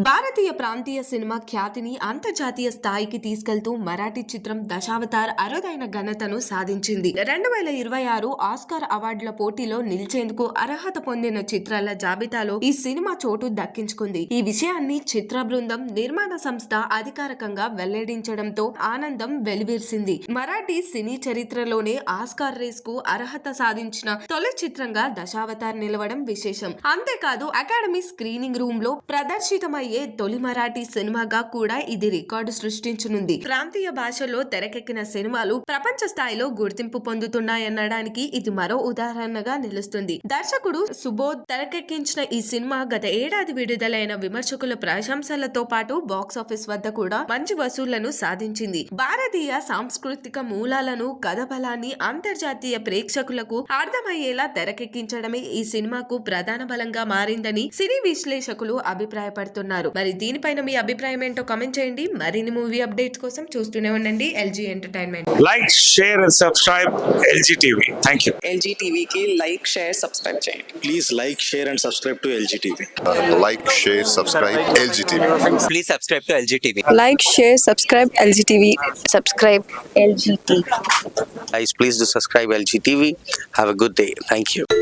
భారతీయ ప్రాంతీయ సినిమా ఖ్యాతిని అంతర్జాతీయ స్థాయికి తీసుకెళ్తూ మరాఠీ చిత్రం దశావతార్ అరుదైన ఘనతను సాధించింది. రెండు వేల ఇరవై ఆరు ఆస్కార్ అవార్డుల పోటీలో నిలిచేందుకు అర్హత పొందిన చిత్రాల జాబితాలో ఈ సినిమా చోటు దక్కించుకుంది. ఈ విషయాన్ని చిత్ర బృందం నిర్మాణ సంస్థ అధికారికంగా వెల్లడించడంతో ఆనందం వెలివేర్సింది. మరాఠీ సినీ చరిత్రలోనే ఆస్కార్ రేస్కు అర్హత సాధించిన తొలి చిత్రంగా దశావతార్ నిలవడం విశేషం. అంతేకాదు అకాడమీ స్క్రీనింగ్ రూమ్లో అయ్యే తొలి మరాఠీ సినిమాగా కూడా ఇది రికార్డు సృష్టించనుంది. ప్రాంతీయ భాషలో తెరకెక్కిన సినిమాలు ప్రపంచ స్థాయిలో గుర్తింపు పొందుతున్నాయనడానికి ఇది మరో ఉదాహరణగా నిలుస్తుంది. దర్శకుడు సుబోధ్ తెరకెక్కించిన ఈ సినిమా గత ఏడాది విడుదలైన విమర్శకుల ప్రశంసలతో పాటు బాక్స్ ఆఫీస్ వద్ద కూడా మంచి వసూళ్ళను సాధించింది. భారతీయ సాంస్కృతిక మూలాలను కథ బలాన్ని అంతర్జాతీయ ప్రేక్షకులకు అర్థమయ్యేలా తెరకెక్కించడమే ఈ సినిమాకు ప్రధాన బలంగా మారిందని సినీ విశ్లేషకులు అభిప్రాయపడుతున్నారు. అంటున్నారు మరి దీనిపైన మీ అభిప్రాయం ఏంటో కమెంట్ చేయండి. మరిన్ని మూవీ అప్డేట్స్ కోసం చూస్తూనే ఉండండి. LG entertainment like share and subscribe LG TV thank you LG టీవీకి లైక్ షేర్ సబ్స్క్రైబ్ చేయండి. Please like share and subscribe to LG TV like share subscribe LG TV please subscribe to LG TV like share subscribe LG TV subscribe LG TV guys please do subscribe LG TV have a good day thank you